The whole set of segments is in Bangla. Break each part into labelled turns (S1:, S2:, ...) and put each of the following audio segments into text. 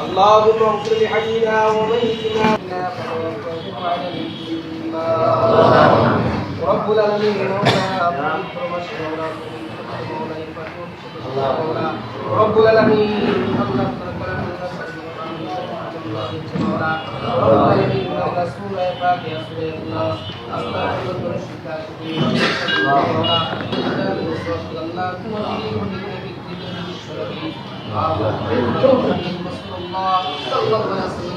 S1: اللهم اغفر لحينا وميتنا ولا تغفر على الإيمان ربنا المجتمع بما فيه ستة مؤمنات مسلمين مسلمات إن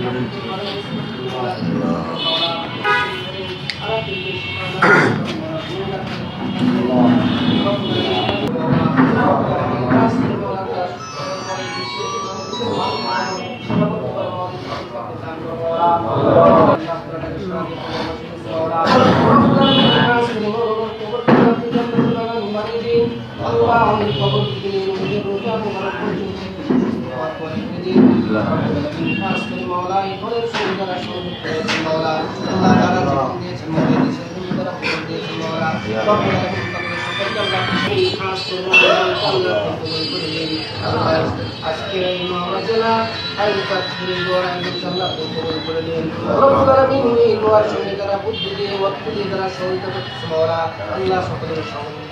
S1: مبارك لك আজকের এই মহাজনা হাইফাত করে দোয়া ইনশাআল্লাহ কবুল করে নিন রব্বুল আলামিন এই দোয়ার সঙ্গে যারা আল্লাহ সকলের সঙ্গে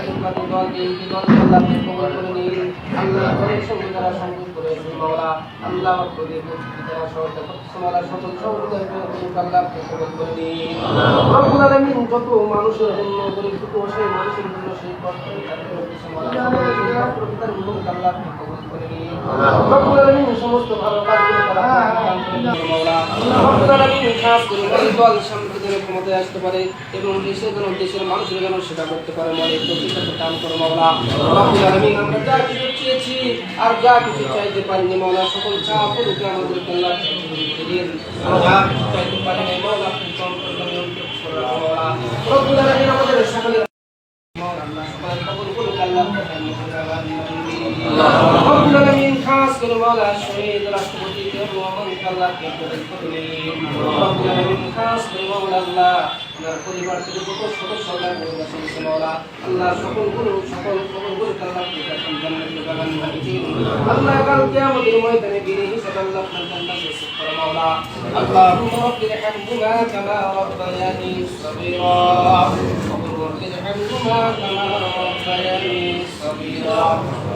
S1: খাস করে বল আল্লাহ তাআলা আল্লাহ কে জান্নাত দেওয়া বাড়ি দিন মুবারক রব্বুল আলামিন খাস করে বল দল দিয়ে দল আল্লাহ কে কবুল করে নিন। আল্লাহ ঘরের সঙ্গে যারা সংযোগ করেছে মাওলা আল্লাহ করে যারা সহায়তা করছে মাওলা। সকল সহযোগিতা করে আল্লাহ কবুল করে নিন। রব্বুল আলামিন যত মানুষের জন্য পরিচিত সেই মানুষের জন্য সেই কষ্ট করে সমস্ত ভালো কাজগুলো তারা মাওলা। রব্বুল আলামিন খাস করে দল ক্ষমতায় আসতে পারে এবং দেশের যেন, দেশের মানুষের যেন সেটা করতে পারে মানে দান করো আমরা যা কিছু চেয়েছি আর যা কিছু চাইতে পারিনি মাওলা, সকল চা পুরুকে আমাদের কল্যাণ চাইতে পারি নাই মাওলা আপনি কম করবেন মাওলা। রব্বুল আলামিন আমাদের আল্লাহ আপনার পরিবার থেকে যত সদস্য আল্লাহ করে গেছে মাওলা আল্লাহ সকল গুরু সকল কবুল করে আল্লাহ কে কাছেন জান্নাতে বাগান বানিয়েছেন আল্লাহ কাল কিয়ামতের ময়দানে বিনে হিসাব আল্লাহ আপনার জান্নাতে সুখ করে মাওলা اللهم رب ارحمهما كما ربياني صغيرا وقل رب ارحمهما كما ربياني صغيرا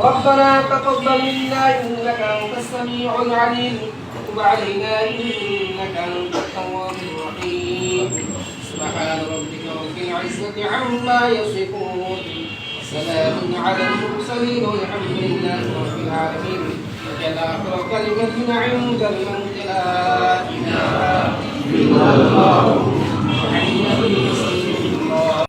S1: ربنا تقبل منا انك انت السميع العليم وتب علينا إنك أنت التواب الرحيم. سبحان ربك رب العزة عما يصفون. وسلام على المرسلين والحمد لله رب العالمين. وجل آخر كلمه عند الموت. لا إله إلا الله.